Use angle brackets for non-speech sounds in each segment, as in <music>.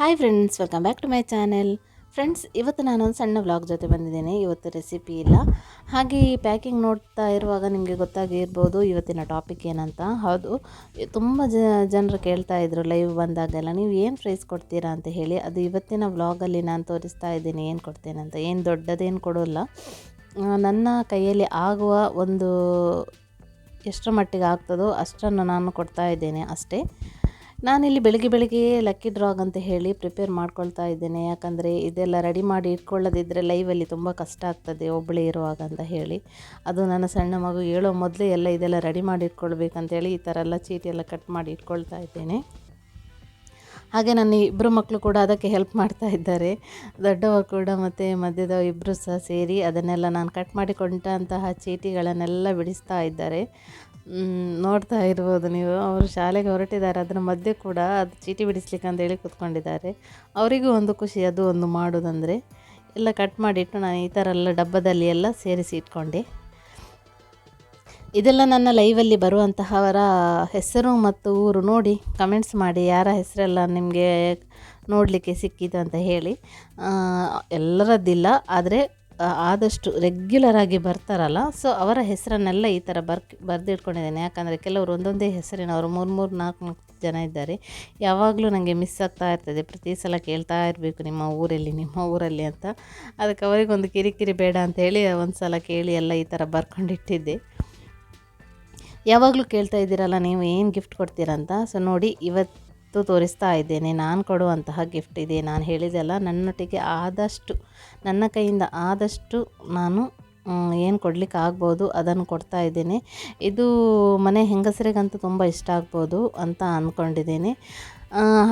Hi friends welcome back to my channel friends ಇವತ್ತು ನಾನೊಂದು ಸಣ್ಣ ವ್ಲಾಗ್ ಜೊತೆ ಬಂದಿದ್ದೇನೆ. ಇವತ್ತು ರೆಸಿಪಿ ಇಲ್ಲ. ಹಾಗೆ ಈ ಪ್ಯಾಕಿಂಗ್ ನೋಡ್ತಾ ಇರುವಾಗ ನಿಮಗೆ ಗೊತ್ತಾಗಿರ್ಬೋದು ಇವತ್ತಿನ ಟಾಪಿಕ್ ಏನಂತ. ಹೌದು, ತುಂಬ ಜ, ಜನರು ಕೇಳ್ತಾ ಇದ್ರು ಲೈವ್ ಬಂದಾಗೆಲ್ಲ, ನೀವು ಏನು ಪ್ರೈಸ್ ಕೊಡ್ತೀರಾ? ಅಂತ ಹೇಳಿ. ಅದು ಇವತ್ತಿನ ವ್ಲಾಗಲ್ಲಿ ನಾನು ತೋರಿಸ್ತಾ ಇದ್ದೀನಿ ಏನು ಕೊಡ್ತೇನೆ ಅಂತ. ಏನು ದೊಡ್ಡದೇನು ಕೊಡೋಲ್ಲ. ನನ್ನ ಕೈಯಲ್ಲಿ ಆಗುವ ಒಂದು ಎಷ್ಟರ ಮಟ್ಟಿಗೆ ಆಗ್ತದೋ ಅಷ್ಟನ್ನು ನಾನು ಕೊಡ್ತಾ ಇದ್ದೇನೆ ಅಷ್ಟೇ. ನಾನಿಲ್ಲಿ ಬೆಳಿಗ್ಗೆ ಬೆಳಿಗ್ಗೆ ಲಕ್ಕಿ ಡ್ರಾಗ್ ಅಂತ ಹೇಳಿ ಪ್ರಿಪೇರ್ ಮಾಡ್ಕೊಳ್ತಾ ಇದ್ದೇನೆ. ಯಾಕಂದರೆ ಇದೆಲ್ಲ ರೆಡಿ ಮಾಡಿ ಇಟ್ಕೊಳ್ಳೋದಿದ್ದರೆ ಲೈವಲ್ಲಿ ತುಂಬ ಕಷ್ಟ ಆಗ್ತದೆ ಒಬ್ಬಳೇ ಇರುವಾಗ ಅಂತ ಹೇಳಿ. ಅದು ನನ್ನ ಸಣ್ಣ ಮಗು ಹೇಳೋ ಮೊದಲೇ ಎಲ್ಲ ಇದೆಲ್ಲ ರೆಡಿ ಮಾಡಿ ಇಟ್ಕೊಳ್ಬೇಕಂತೇಳಿ ಈ ಥರ ಎಲ್ಲ ಚೀಟಿ ಎಲ್ಲ ಕಟ್ ಮಾಡಿ ಇಟ್ಕೊಳ್ತಾ ಇದ್ದೇನೆ. ಹಾಗೆ ನನ್ನ ಇಬ್ಬರು ಮಕ್ಕಳು ಕೂಡ ಅದಕ್ಕೆ ಹೆಲ್ಪ್ ಮಾಡ್ತಾ ಇದ್ದಾರೆ. ದೊಡ್ಡವ ಕೂಡ ಮತ್ತು ಮಧ್ಯದ ಇಬ್ಬರು ಸಹ ಸೇರಿ ಅದನ್ನೆಲ್ಲ ನಾನು ಕಟ್ ಮಾಡಿಕೊಂಡಂತಹ ಚೀಟಿಗಳನ್ನೆಲ್ಲ ಬಿಡಿಸ್ತಾ ಇದ್ದಾರೆ. ನೋಡ್ತಾ ಇರ್ಬೋದು ನೀವು. ಅವರು ಶಾಲೆಗೆ ಹೊರಟಿದ್ದಾರೆ, ಅದರ ಮಧ್ಯೆ ಕೂಡ ಅದು ಚೀಟಿ ಬಿಡಿಸ್ಲಿಕ್ಕೆ ಅಂತ ಹೇಳಿ ಕೂತ್ಕೊಂಡಿದ್ದಾರೆ. ಅವರಿಗೂ ಒಂದು ಖುಷಿ, ಅದು ಒಂದು ಮಾಡೋದಂದರೆ. ಎಲ್ಲ ಕಟ್ ಮಾಡಿಟ್ಟು ನಾನು ಈ ಥರ ಎಲ್ಲ ಡಬ್ಬದಲ್ಲಿ ಎಲ್ಲ ಸೇರಿಸಿ ಇಟ್ಕೊಂಡೆ. ಇದೆಲ್ಲ ನನ್ನ ಲೈವಲ್ಲಿ ಬರುವಂತಹವರ ಹೆಸರು ಮತ್ತು ಊರು ನೋಡಿ ಕಮೆಂಟ್ಸ್ ಮಾಡಿ, ಯಾರ ಹೆಸರೆಲ್ಲ ನಿಮಗೆ ನೋಡಲಿಕ್ಕೆ ಸಿಕ್ಕಿತು ಅಂತ ಹೇಳಿ. ಎಲ್ಲರದ್ದಿಲ್ಲ, ಆದರೆ ಆದಷ್ಟು ರೆಗ್ಯುಲರ್ ಆಗಿ ಬರ್ತಾರಲ್ಲ ಸೊ ಅವರ ಹೆಸರನ್ನೆಲ್ಲ ಈ ಥರ ಬರ್ ಬರೆದಿಟ್ಕೊಂಡಿದ್ದೇನೆ. ಯಾಕಂದರೆ ಕೆಲವರು ಒಂದೊಂದೇ ಹೆಸರಿನವರು, ಮೂರು ಮೂರು, ನಾಲ್ಕು ನಾಲ್ಕು ಜನ ಇದ್ದಾರೆ. ಯಾವಾಗಲೂ ನನಗೆ ಮಿಸ್ ಆಗ್ತಾ ಇರ್ತದೆ. ಪ್ರತಿ ಸಲ ಕೇಳ್ತಾ ಇರಬೇಕು, ನಿಮ್ಮ ಊರಲ್ಲಿ ನಿಮ್ಮ ಊರಲ್ಲಿ ಅಂತ. ಅದಕ್ಕೆ ಅವರಿಗೊಂದು ಕಿರಿಕಿರಿ ಬೇಡ ಅಂತ ಹೇಳಿ ಒಂದು ಸಲ ಕೇಳಿ ಎಲ್ಲ ಈ ಥರ ಬರ್ಕೊಂಡಿಟ್ಟಿದ್ದೆ. ಯಾವಾಗಲೂ ಕೇಳ್ತಾ ಇದ್ದೀರಲ್ಲ, ನೀವು ಏನು ಗಿಫ್ಟ್ ಕೊಡ್ತೀರಂತ ಸೊ ನೋಡಿ ಇವತ್ತು ತೋರಿಸ್ತಾ ಇದ್ದೇನೆ, ನಾನು ಕೊಡುವಂತಹ ಗಿಫ್ಟ್ ಇದೆ, ನಾನು ಹೇಳಿದೆಲ್ಲ ನನ್ನೊಟ್ಟಿಗೆ ಆದಷ್ಟು, ನನ್ನ ಕೈಯಿಂದ ಆದಷ್ಟು ನಾನು ಏನು ಕೊಡಲಿಕ್ಕೆ ಆಗ್ಬೋದು ಅದನ್ನು ಕೊಡ್ತಾ ಇದ್ದೇನೆ. ಇದು ಮನೆ ಹೆಂಗಸರಿಗಂತೂ ತುಂಬ ಇಷ್ಟ ಆಗ್ಬೋದು ಅಂತ ಅಂದ್ಕೊಂಡಿದ್ದೀನಿ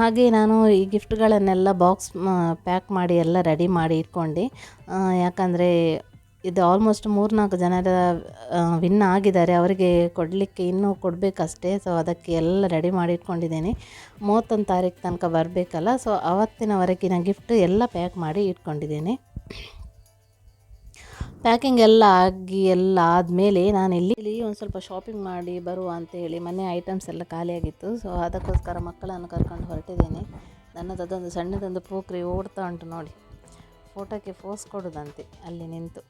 ಹಾಗೆ ನಾನು ಈ ಗಿಫ್ಟ್ಗಳನ್ನೆಲ್ಲ ಬಾಕ್ಸ್ ಪ್ಯಾಕ್ ಮಾಡಿ ಎಲ್ಲ ರೆಡಿ ಮಾಡಿ ಇಟ್ಕೊಂಡು. ಯಾಕಂದರೆ ಇದು ಆಲ್ಮೋಸ್ಟ್ ಮೂರ್ನಾಲ್ಕು ಜನರ ವಿನ್ ಆಗಿದ್ದಾರೆ. ಅವರಿಗೆ ಕೊಡಲಿಕ್ಕೆ ಇನ್ನೂ ಕೊಡಬೇಕಷ್ಟೇ. ಸೊ ಅದಕ್ಕೆ ಎಲ್ಲ ರೆಡಿ ಮಾಡಿ ಇಟ್ಕೊಂಡಿದ್ದೇನೆ ಮೂವತ್ತೊಂದು ತಾರೀಕು ತನಕ ಬರಬೇಕಲ್ಲ. ಸೊ ಅವತ್ತಿನವರೆಗಿನ ಗಿಫ್ಟ್ ಎಲ್ಲ ಪ್ಯಾಕ್ ಮಾಡಿ ಇಟ್ಕೊಂಡಿದ್ದೇನೆ. ಪ್ಯಾಕಿಂಗ್ ಎಲ್ಲ ಆಗಿ, ಎಲ್ಲ ಆದಮೇಲೆ ನಾನು ಇಲ್ಲಿ ಒಂದು ಸ್ವಲ್ಪ ಶಾಪಿಂಗ್ ಮಾಡಿ ಬರುವ ಅಂತ ಹೇಳಿ ಮನೆ ಐಟಮ್ಸ್ ಎಲ್ಲ ಖಾಲಿಯಾಗಿತ್ತು. ಸೊ ಅದಕ್ಕೋಸ್ಕರ ಮಕ್ಕಳನ್ನು ಕರ್ಕೊಂಡು ಹೊರಟಿದ್ದೇನೆ. ನನ್ನದು ಅದೊಂದು ಸಣ್ಣದೊಂದು ಪೋಖ್ರಿ ಓಡ್ತಾ ಉಂಟು ನೋಡಿ. ಫೋಟೋಕ್ಕೆ ಫೋಸ್ ಕೊಡೋದಂತೆ, ಅಲ್ಲಿ ನಿಂತು.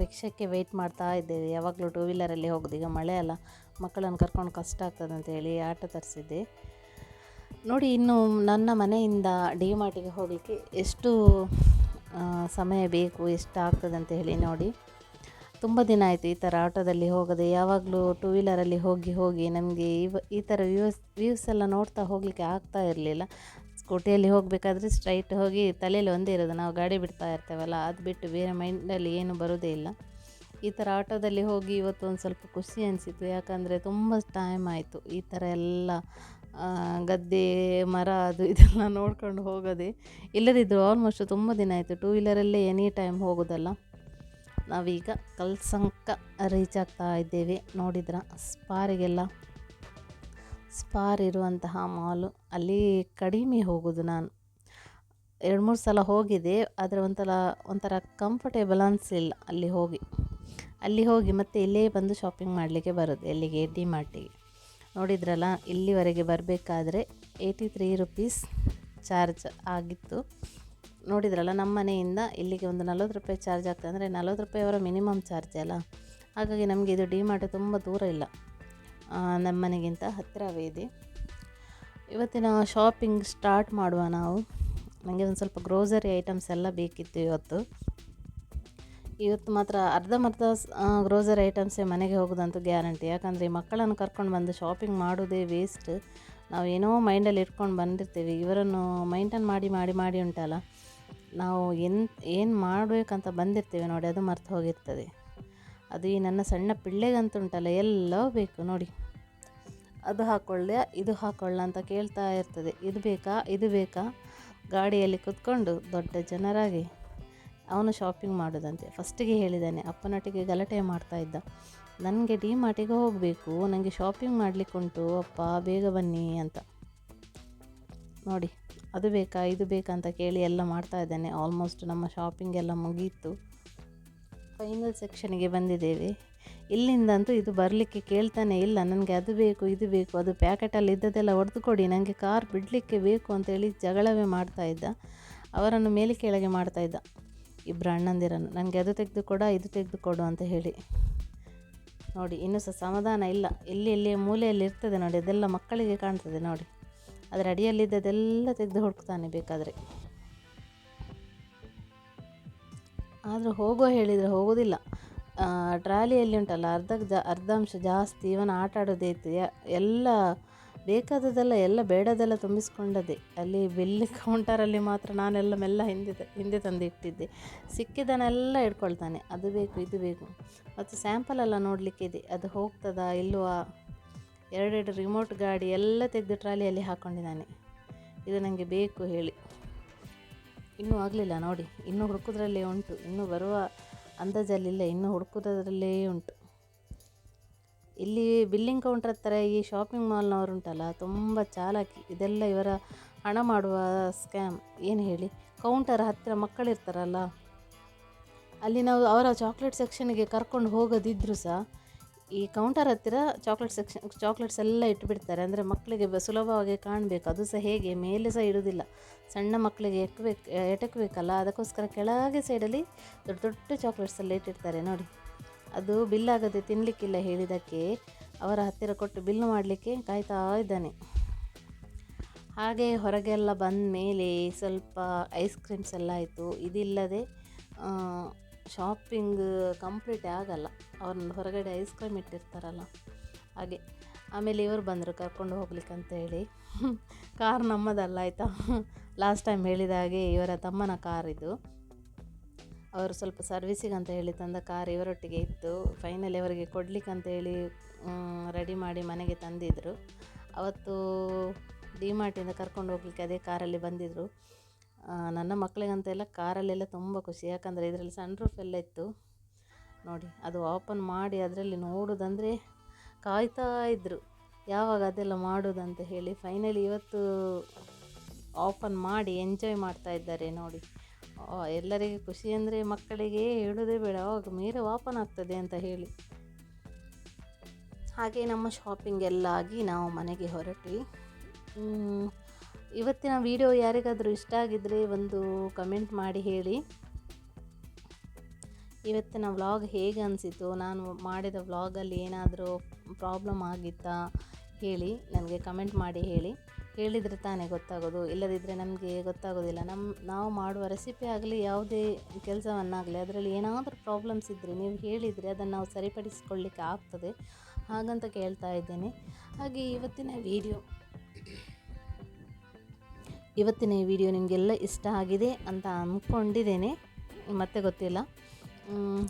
ರಿಕ್ಷಕ್ಕೆ ವೆಯ್ಟ್ ಮಾಡ್ತಾ ಇದ್ದೇವೆ. ಯಾವಾಗಲೂ ಟೂ ವೀಲರಲ್ಲಿ ಹೋಗೋದು. ಈಗ ಮಳೆ ಅಲ್ಲ. ಮಕ್ಕಳನ್ನು ಕರ್ಕೊಂಡು ಕಷ್ಟ ಆಗ್ತದೆ ಅಂತ ಹೇಳಿ ಆಟೋ ತರಿಸಿದ್ದೆ. ನೋಡಿ, ಇನ್ನು ನನ್ನ ಮನೆಯಿಂದ ಡಿ ಮಾರ್ಟಿಗೆ ಹೋಗಲಿಕ್ಕೆ ಎಷ್ಟು ಸಮಯ ಬೇಕು, ಎಷ್ಟು ಆಗ್ತದೆ ಅಂತ ಹೇಳಿ ನೋಡಿ. ತುಂಬ ದಿನ ಆಯಿತು ಈ ಥರ ಆಟೋದಲ್ಲಿ ಹೋಗದೆ. ಯಾವಾಗಲೂ ಟೂ ವೀಲರಲ್ಲಿ ಹೋಗಿ ಹೋಗಿ ನಮಗೆ ಇವ ಈ ಥರ ವ್ಯೂಸ್ ವ್ಯೂಸ್ ಎಲ್ಲ ನೋಡ್ತಾ ಹೋಗಲಿಕ್ಕೆ ಆಗ್ತಾ ಇರಲಿಲ್ಲ. ಸ್ಕೂಟಿಯಲ್ಲಿ ಹೋಗಬೇಕಾದ್ರೆ ಸ್ಟ್ರೈಟ್ ಹೋಗಿ ತಲೆಯಲ್ಲಿ ಒಂದೇ ಇರೋದು. ನಾವು ಗಾಡಿ ಬಿಡ್ತಾ ಇರ್ತೇವಲ್ಲ, ಅದು ಬಿಟ್ಟು ಬೇರೆ ಮೈಂಡಲ್ಲಿ ಏನು ಬರೋದೇ ಇಲ್ಲ. ಈ ಥರ ಆಟೋದಲ್ಲಿ ಹೋಗಿ ಇವತ್ತು ಒಂದು ಸ್ವಲ್ಪ ಖುಷಿ ಅನಿಸಿತು ಯಾಕಂದರೆ ತುಂಬ ಟೈಮ್ ಆಯಿತು ಈ ಥರ ಎಲ್ಲ ಗದ್ದೆ, ಮರ ಅದು ಇದೆಲ್ಲ <laughs> ನೋಡ್ಕೊಂಡು ಹೋಗೋದೆ. ಇಲ್ಲದಿದ್ದರು ಆಲ್ಮೋಸ್ಟ್ ತುಂಬ ದಿನ ಆಯಿತು. ಟೂ ವೀಲರಲ್ಲೇ ಎನಿ ಟೈಮ್ ಹೋಗೋದಲ್ಲ. ನಾವೀಗ ಕಲ್ಸಂಕ ರೀಚ್ ಆಗ್ತಾ ಇದ್ದೇವೆ. ನೋಡಿದ್ರ? ಸ್ಪಾರಿಗೆಲ್ಲ ಸ್ಪಾರ್ ಇರುವಂತಹ ಮಾಲು ಅಲ್ಲಿ ಕಡಿಮೆ ಹೋಗೋದು ನಾನು. ಎರಡು ಮೂರು ಸಲ ಹೋಗಿದೆ, ಆದರೆ ಒಂಥರ ಒಂಥರ ಕಂಫರ್ಟೇಬಲ್ ಅನಿಸಿಲ್ಲ ಅಲ್ಲಿ ಹೋಗಿ. ಅಲ್ಲಿ ಹೋಗಿ ಮತ್ತೆ ಇಲ್ಲೇ ಬಂದು ಶಾಪಿಂಗ್ ಮಾಡಲಿಕ್ಕೆ ಬರೋದು, ಎಲ್ಲಿಗೆ? ಡಿ ಮಾರ್ಟಿಗೆ ನೋಡಿದ್ರಲ್ಲ, ಇಲ್ಲಿವರೆಗೆ ಬರಬೇಕಾದ್ರೆ ಏಯ್ಟಿ ತ್ರೀ ರುಪೀಸ್ ಚಾರ್ಜ್ ಆಗಿತ್ತು. ನೋಡಿದ್ರಲ್ಲ, ನಮ್ಮ ಮನೆಯಿಂದ ಇಲ್ಲಿಗೆ ಒಂದು ನಲ್ವತ್ತು ರೂಪಾಯಿ ಚಾರ್ಜ್ ಆಗ್ತದೆ, ಅಂದರೆ ನಲ್ವತ್ತು ರೂಪಾಯಿ ಅವರ ಮಿನಿಮಮ್ ಚಾರ್ಜ್ ಅಲ್ಲ. ಹಾಗಾಗಿ ನಮಗೆ ಇದು ಡಿ ಮಾರ್ಟ್ ತುಂಬ ದೂರ ಇಲ್ಲ. ನಮ್ಮ ಮನೆಗಿಂತ ಹತ್ತಿರವೇ ಇದೆ. ಇವತ್ತಿನ ಶಾಪಿಂಗ್ ಸ್ಟಾರ್ಟ್ ಮಾಡುವ ನಾವು. ನನಗೆ ಒಂದು ಸ್ವಲ್ಪ ಗ್ರೋಸರಿ ಐಟಮ್ಸ್ ಎಲ್ಲ ಬೇಕಿತ್ತು ಇವತ್ತು. ಇವತ್ತು ಮಾತ್ರ ಅರ್ಧಂಬರ್ಧ ಗ್ರೋಸರಿ ಐಟಮ್ಸೇ ಮನೆಗೆ ಹೋಗೋದಂತೂ ಗ್ಯಾರಂಟಿ ಯಾಕಂದರೆ ಮಕ್ಕಳನ್ನು ಕರ್ಕೊಂಡು ಬಂದು ಶಾಪಿಂಗ್ ಮಾಡೋದೇ ವೇಸ್ಟ್ ನಾವು ಏನೋ ಮೈಂಡಲ್ಲಿ ಇಟ್ಕೊಂಡು ಬಂದಿರ್ತೀವಿ. ಇವರನ್ನು ಮೈಂಟೈನ್ ಮಾಡಿ ಮಾಡಿ ಮಾಡಿ ಉಂಟಲ್ಲ. ನಾವು ಎನ್ ಏನು ಮಾಡಬೇಕಂತ ಬಂದಿರ್ತೀವಿ ನೋಡಿ, ಅದು ಮರ್ತು ಹೋಗಿರ್ತದೆ. ಅದು ಈ ನನ್ನ ಸಣ್ಣ ಪಿಳ್ಳೆಗಂತೂ ಉಂಟಲ್ಲ, ಎಲ್ಲವೂ ಬೇಕು ನೋಡಿ. ಅದು ಹಾಕ್ಕೊಳ್ಳೆ ಇದು ಹಾಕ್ಕೊಳ್ಳ ಅಂತ ಕೇಳ್ತಾ ಇರ್ತದೆ. ಇದು ಬೇಕಾ ಇದು ಬೇಕಾ? ಗಾಡಿಯಲ್ಲಿ ಕುತ್ಕೊಂಡು ದೊಡ್ಡ ಜನರಾಗಿ ಅವನು ಶಾಪಿಂಗ್ ಮಾಡೋದಂತೆ. ಫಸ್ಟಿಗೆ ಹೇಳಿದ್ದಾನೆ ಅಪ್ಪನೊಟ್ಟಿಗೆ ಗಲಾಟೆ ಮಾಡ್ತಾ ಇದ್ದ. ನನಗೆ ಡಿ ಮಾರ್ಟಿಗೆ ಹೋಗಬೇಕು ನನಗೆ ಶಾಪಿಂಗ್ ಮಾಡಲಿಕ್ಕುಂಟು ಅಪ್ಪ ಬೇಗ ಬನ್ನಿ ಅಂತ. ನೋಡಿ, ಅದು ಬೇಕಾ, ಇದು ಬೇಕಾ ಅಂತ ಕೇಳಿ ಎಲ್ಲ ಮಾಡ್ತಾ ಇದ್ದಾನೆ. ಆಲ್ಮೋಸ್ಟ್ ನಮ್ಮ ಶಾಪಿಂಗ್ ಎಲ್ಲ ಮುಗಿಯಿತು ಫೈನಲ್ ಸೆಕ್ಷನ್ಗೆ ಬಂದಿದ್ದೇವೆ. ಇಲ್ಲಿಂದಂತೂ ಇದು ಬರಲಿಕ್ಕೆ ಕೇಳ್ತಾನೆ ಇಲ್ಲ, ನನಗೆ ಅದು ಬೇಕು, ಇದು ಬೇಕು, ಅದು ಪ್ಯಾಕೆಟಲ್ಲಿ ಇದ್ದದೆಲ್ಲ ಹೊಡೆದು ಕೊಡಿ ನನಗೆ ಕಾರ್ ಬಿಡಲಿಕ್ಕೆ ಬೇಕು ಅಂತೇಳಿ ಜಗಳವೇ ಮಾಡ್ತಾ ಇದ್ದ. ಅವರನ್ನು ಮೇಲೆ ಕೆಳಗೆ ಮಾಡ್ತಾ ಇದ್ದ. ಇಬ್ಬರು ಅಣ್ಣಂದಿರನ್ನು ನನಗೆ ಅದು ತೆಗೆದುಕೊಡ ಇದು ತೆಗೆದುಕೊಡು ಅಂತ ಹೇಳಿ. ನೋಡಿ, ಇನ್ನೂ ಸಹ ಸಮಾಧಾನ ಇಲ್ಲ. ಎಲ್ಲಿ ಎಲ್ಲಿ ಮೂಲೆಯಲ್ಲಿ ಇರ್ತದೆ ನೋಡಿ, ಅದೆಲ್ಲ ಮಕ್ಕಳಿಗೆ ಕಾಣ್ತದೆ ನೋಡಿ. ಅದರ ಅಡಿಯಲ್ಲಿದ್ದದೆಲ್ಲ ತೆಗೆದು ಹುಡುಕ್ತಾನೆ ಬೇಕಾದರೆ. ಆದರೂ ಹೋಗೋ ಹೇಳಿದರೆ ಹೋಗೋದಿಲ್ಲ ಟ್ರಾಲಿಯಲ್ಲಿ ಉಂಟಲ್ಲ, ಅರ್ಧ ಜಾ ಅರ್ಧಾಂಶ ಜಾಸ್ತಿ ಇವನ ಆಟ ಆಡೋದೇ ಇತ್ತು. ಎಲ್ಲ ಬೇಕಾದದೆಲ್ಲ ಎಲ್ಲ ಬೇಡದೆಲ್ಲ ತುಂಬಿಸ್ಕೊಂಡದೆ ಅಲ್ಲಿ ಬಿಲ್ ಕೌಂಟರಲ್ಲಿ ಮಾತ್ರ ನಾನೆಲ್ಲ ಮೆಲ್ಲ ಹಿಂದೆ ಹಿಂದೆ ತಂದು ಇಟ್ಟಿದ್ದೆ. ಸಿಕ್ಕಿದನ್ನೆಲ್ಲ ಇಟ್ಕೊಳ್ತಾನೆ ಅದು ಬೇಕು, ಇದು ಬೇಕು. ಮತ್ತು ಸ್ಯಾಂಪಲ್ ಎಲ್ಲ ನೋಡಲಿಕ್ಕೆ ಇದೆ. ಅದು ಹೋಗ್ತದಾ, ಇಲ್ವಾ? ಎರಡೆರಡು ರಿಮೋಟ್ ಗಾಡಿ ಎಲ್ಲ ತೆಗೆದು ಟ್ರಾಲಿಯಲ್ಲಿ ಹಾಕ್ಕೊಂಡಿದ್ದಾನೆ ಇದು ನನಗೆ ಬೇಕು ಹೇಳಿ. ಇನ್ನೂ ಆಗಲಿಲ್ಲ ನೋಡಿ. ಇನ್ನೂ ಹುಡುಕೋದ್ರಲ್ಲೇ ಉಂಟು. ಇನ್ನೂ ಬರುವ ಅಂದಾಜಲ್ಲಿಲ್ಲ, ಇನ್ನು ಹುಡುಕೋದ್ರಲ್ಲೇ ಉಂಟು. ಇಲ್ಲಿ ಬಿಲ್ಲಿಂಗ್ ಕೌಂಟರ್ ಹತ್ತಿರ ಈ ಶಾಪಿಂಗ್ ಮಾಲ್ನವರು ಉಂಟಲ್ಲ ತುಂಬ ಚಾಲಾಕಿ. ಇದೆಲ್ಲ ಇವರ ಹಣ ಮಾಡುವ ಸ್ಕ್ಯಾಮ್ ಏನು ಹೇಳಿ? ಕೌಂಟರ್ ಹತ್ತಿರ ಮಕ್ಕಳಿರ್ತಾರಲ್ಲ, ಅಲ್ಲಿ ನಾವು ಅವರ ಚಾಕ್ಲೇಟ್ ಸೆಕ್ಷನ್ಗೆ ಕರ್ಕೊಂಡು ಹೋಗೋದಿದ್ರು ಸಹ ಈ ಕೌಂಟರ್ ಹತ್ತಿರ ಚಾಕ್ಲೇಟ್ ಸೆಕ್ಷನ್ ಚಾಕ್ಲೇಟ್ಸ್ ಎಲ್ಲ ಇಟ್ಟುಬಿಡ್ತಾರೆ ಅಂದರೆ ಮಕ್ಕಳಿಗೆ ಸುಲಭವಾಗಿ ಕಾಣಬೇಕು. ಅದು ಸಹ ಹೇಗೆ? ಮೇಲೆ ಸಹ ಇಡೋದಿಲ್ಲ ಸಣ್ಣ ಮಕ್ಕಳಿಗೆ ಎಕ್ಕಬೇಕು ಎಟಕಬೇಕಲ್ಲ? ಅದಕ್ಕೋಸ್ಕರ ಕೆಳಗೆ ಸೈಡಲ್ಲಿ ದೊಡ್ಡ ದೊಡ್ಡ ಚಾಕ್ಲೇಟ್ಸ್ ಎಲ್ಲ ಇಟ್ಟಿರ್ತಾರೆ. ನೋಡಿ. ಅದು ಬಿಲ್ ಆಗದೆ ತಿನ್ನಲಿಕ್ಕಿಲ್ಲ ಹೇಳಿದ್ದಕ್ಕೆ ಅವರ ಹತ್ತಿರ ಕೊಟ್ಟು ಬಿಲ್ ಮಾಡಲಿಕ್ಕೆ ಕಾಯ್ತಾ ಇದ್ದಾನೆ. ಹಾಗೆ ಹೊರಗೆಲ್ಲ ಬಂದ ಮೇಲೆ ಸ್ವಲ್ಪ ಐಸ್ ಕ್ರೀಮ್ಸ್ ಎಲ್ಲ ಆಯಿತು. ಇದಿಲ್ಲದೆ ಶಾಪಿಂಗ್ ಕಂಪ್ಲೀಟ್ ಆಗಲ್ಲ. ಅವ್ರನ್ನ ಹೊರಗಡೆ ಐಸ್ ಕ್ರೀಮ್ ಇಟ್ಟಿರ್ತಾರಲ್ಲ, ಹಾಗೆ. ಆಮೇಲೆ ಇವರು ಬಂದರು ಕರ್ಕೊಂಡು ಹೋಗ್ಲಿಕ್ಕೆ ಅಂತ ಹೇಳಿ. ಕಾರ್ ನಮ್ಮದಲ್ಲ ಆಯಿತಾ? ಲಾಸ್ಟ್ ಟೈಮ್ ಹೇಳಿದ ಹಾಗೆ ಇವರ ತಮ್ಮನ ಕಾರ್ ಇದು. ಅವರು ಸ್ವಲ್ಪ ಸರ್ವಿಸಿಗೆ ಅಂತ ಹೇಳಿ ತಂದ ಕಾರ್ ಇವರೊಟ್ಟಿಗೆ ಇತ್ತು. ಫೈನಲಿ ಅವರಿಗೆ ಕೊಡ್ಲಿಕ್ಕೆ ಅಂತ ಹೇಳಿ ರೆಡಿ ಮಾಡಿ ಮನೆಗೆ ತಂದಿದ್ದರು ಅವತ್ತು ಡಿಮಾರ್ಟಿಂದ ಕರ್ಕೊಂಡು ಹೋಗ್ಲಿಕ್ಕೆ ಅದೇ ಕಾರಲ್ಲಿ ಬಂದಿದ್ದರು ನನ್ನ ಮಕ್ಕಳಿಗಂತೆಲ್ಲ ಕಾರಲ್ಲೆಲ್ಲ ತುಂಬ ಖುಷಿ. ಯಾಕಂದರೆ ಇದರಲ್ಲಿ ಸನ್ ರೂಫ್ ಎಲ್ಲ ಇತ್ತು. ನೋಡಿ, ಅದು ಓಪನ್ ಮಾಡಿ ಅದರಲ್ಲಿ ನೋಡೋದಂದರೆ ಕಾಯ್ತಾ ಇದ್ದರು ಯಾವಾಗ ಅದೆಲ್ಲ ಮಾಡೋದಂತ ಹೇಳಿ ಫೈನಲಿ ಇವತ್ತು ಓಪನ್ ಮಾಡಿ ಎಂಜಾಯ್ ಮಾಡ್ತಾ ಇದ್ದಾರೆ ನೋಡಿ. ಎಲ್ಲರಿಗೆ ಖುಷಿ ಅಂದರೆ ಮಕ್ಕಳಿಗೆ ಹೇಳೋದೇ ಬೇಡ. ಅವಾಗ ಮೇಲೆ ಓಪನ್ ಆಗ್ತದೆ ಅಂತ ಹೇಳಿ. ಹಾಗೆ ನಮ್ಮ ಶಾಪಿಂಗ್ ಎಲ್ಲ ಆಗಿ ನಾವು ಮನೆಗೆ ಹೊರಟ್ವಿ. ಇವತ್ತಿನ ವಿಡಿಯೋ ಯಾರಿಗಾದರೂ ಇಷ್ಟ ಆಗಿದ್ದರೆ ಒಂದು ಕಮೆಂಟ್ ಮಾಡಿ ಹೇಳಿ. ಇವತ್ತಿನ ವ್ಲಾಗ್ ಹೇಗೆ ಅನಿಸಿತು ನಾನು ಮಾಡಿದ ವ್ಲಾಗಲ್ಲಿ ಏನಾದರೂ ಪ್ರಾಬ್ಲಮ್ ಆಗಿತ್ತಾ ಹೇಳಿ, ನನಗೆ ಕಮೆಂಟ್ ಮಾಡಿ ಹೇಳಿ. ಹೇಳಿದರೆ ತಾನೇ ಗೊತ್ತಾಗೋದು ಇಲ್ಲದಿದ್ದರೆ ನಮಗೆ ಗೊತ್ತಾಗೋದಿಲ್ಲ. ನಮ್ಮ ನಾವು ಮಾಡುವ ರೆಸಿಪಿ ಆಗಲಿ, ಯಾವುದೇ ಕೆಲಸವನ್ನಾಗಲಿ, ಅದರಲ್ಲಿ ಏನಾದರೂ ಪ್ರಾಬ್ಲಮ್ಸ್ ಇದ್ದರೆ ನೀವು ಹೇಳಿದರೆ ಅದನ್ನು ನಾವು ಸರಿಪಡಿಸಿಕೊಳ್ಳಿಕ್ಕೆ ಆಗ್ತದೆ. ಹಾಗಂತ ಕೇಳ್ತಾ ಇದ್ದೇನೆ. ಹಾಗೆ ಇವತ್ತಿನ ವಿಡಿಯೋ ಇವತ್ತಿನ ಈ ವಿಡಿಯೋ ನಿಮಗೆಲ್ಲ ಇಷ್ಟ ಆಗಿದೆ ಅಂತ ಅಂದ್ಕೊಂಡಿದ್ದೇನೆ. ಮತ್ತೆ ಗೊತ್ತಿಲ್ಲ.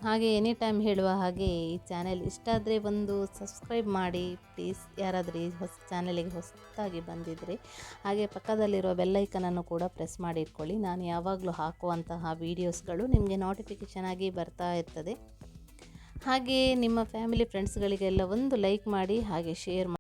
ಹಾಗೆ ಎನಿ ಟೈಮ್ ಹೇಳುವ ಹಾಗೆ ಈ ಚಾನೆಲ್ ಇಷ್ಟ ಆದರೆ ಒಂದು ಸಬ್ಸ್ಕ್ರೈಬ್ ಮಾಡಿ ಪ್ಲೀಸ್ ಯಾರಾದರೂ ಈ ಹೊಸ ಚಾನಲಿಗೆ ಹೊಸದಾಗಿ ಬಂದಿದ್ದರೆ ಹಾಗೆ ಪಕ್ಕದಲ್ಲಿರುವ ಬೆಲ್ಲೈಕನನ್ನು ಕೂಡ ಪ್ರೆಸ್ ಮಾಡಿ ಇಟ್ಕೊಳ್ಳಿ. ನಾನು ಯಾವಾಗಲೂ ಹಾಕುವಂತಹ ವೀಡಿಯೋಸ್ಗಳು ನಿಮಗೆ ನೋಟಿಫಿಕೇಷನ್ ಆಗಿ ಬರ್ತಾ ಇರ್ತದೆ. ಹಾಗೆ ನಿಮ್ಮ ಫ್ಯಾಮಿಲಿ ಫ್ರೆಂಡ್ಸ್ಗಳಿಗೆಲ್ಲ ಒಂದು ಲೈಕ್ ಮಾಡಿ, ಹಾಗೆ ಶೇರ್